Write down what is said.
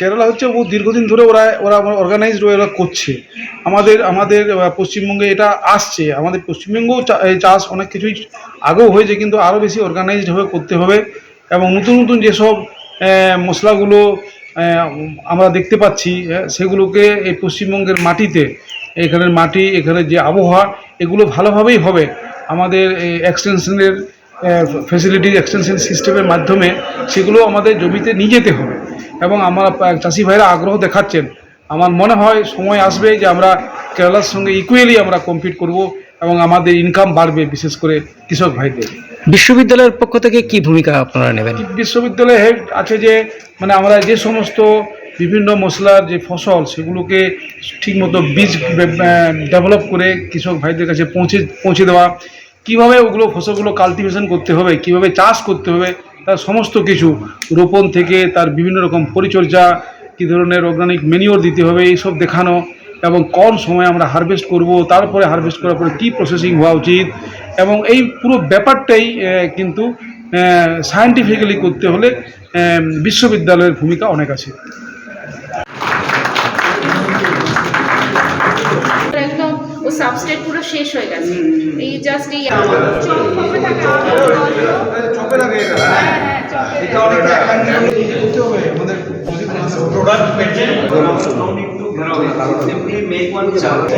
কেরালা হচ্ছে বহু দীর্ঘদিন ধরে ওরা ওরা অর্গানাইজড ওরা করছে। আমাদের আমাদের পশ্চিমবঙ্গে এটা আসছে। আমাদের পশ্চিমবঙ্গেও চাষ অনেক কিছুই আগেও হয়েছে, কিন্তু আরও বেশি অর্গানাইজডভাবে করতে হবে এবং নতুন নতুন যেসব মশলাগুলো আমরা দেখতে পাচ্ছি সেগুলোকে এই পশ্চিমবঙ্গের মাটিতে, এখানের মাটি, এখানের যে আবহাওয়া, এগুলো ভালোভাবেই হবে। আমাদের এক্সটেনশনের ফেসিলিটি এক্সটেনশন সিস্টেমের মাধ্যমে সেগুলো আমাদের জমিতে নিয়ে যেতে হবে। এবং আমরা চাষি ভাইরা আগ্রহ দেখাচ্ছেন। আমার মনে হয় সময় আসবে যে আমরা কেরালার সঙ্গে ইকুয়ালি আমরা কম্পিট করব এবং আমাদের ইনকাম বাড়বে বিশেষ করে কৃষক ভাইদের। বিশ্ববিদ্যালয়ের পক্ষ থেকে কি ভূমিকা আপনারা নেবেন? বিশ্ববিদ্যালয়ে হেড আছে যে মানে আমরা যে সমস্ত বিভিন্ন মশলার যে ফসল সেগুলোকে ঠিকমতো বীজ ডেভেলপ করে কৃষক ভাইদের কাছে পৌঁছে পৌঁছে দেওয়া। কীভাবে ওগুলো ফসলগুলো কাল্টিভেশন করতে হবে কীভাবে চাষ করতে হবে তার সমস্ত কিছু রোপণ থেকে তার বিভিন্ন রকম পরিচর্যা, কী ধরনের অর্গানিক ম্যানিওর দিতে হবে এইসব দেখানো এবং কোন সময় আমরা হারভেস্ট করব, তারপরে হারভেস্ট করার পরে কী প্রসেসিং হওয়া উচিত এবং এই পুরো ব্যাপারটাই কিন্তু সায়েন্টিফিক্যালি করতে হলে বিশ্ববিদ্যালয়ের ভূমিকা অনেক আছে। একদম, ও সাবস্ট্রেট পুরো শেষ হয়ে গেছে। এই জাস্ট এই হ্যাঁ, simply make one chart.